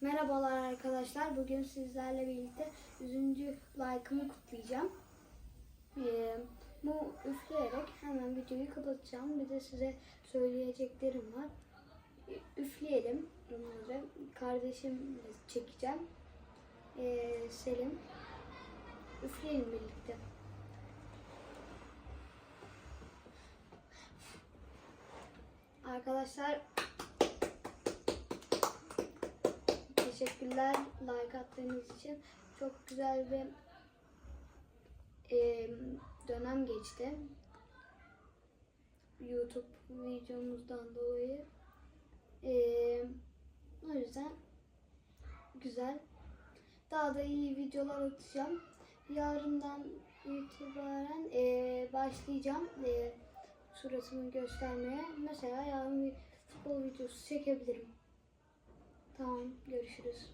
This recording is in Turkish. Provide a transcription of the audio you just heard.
Merhabalar arkadaşlar. Bugün sizlerle birlikte 100. like'ımı kutlayacağım. Ee, bu üfleyerek hemen videoyu kapatacağım. Bir de size söyleyeceklerim var. Ee, Üfleyelim bunları. Kardeşimle çekeceğim. Ee, Selim. Üfleyelim birlikte. Arkadaşlar Teşekkürler like attığınız için. Çok güzel bir e, dönem geçti. YouTube videomuzdan dolayı. E, o yüzden güzel. Daha da iyi videolar atacağım. Yarından itibaren e, başlayacağım e, suratımı göstermeye. Mesela yarın bir futbol videosu çekebilirim. Tamam, görüşürüz.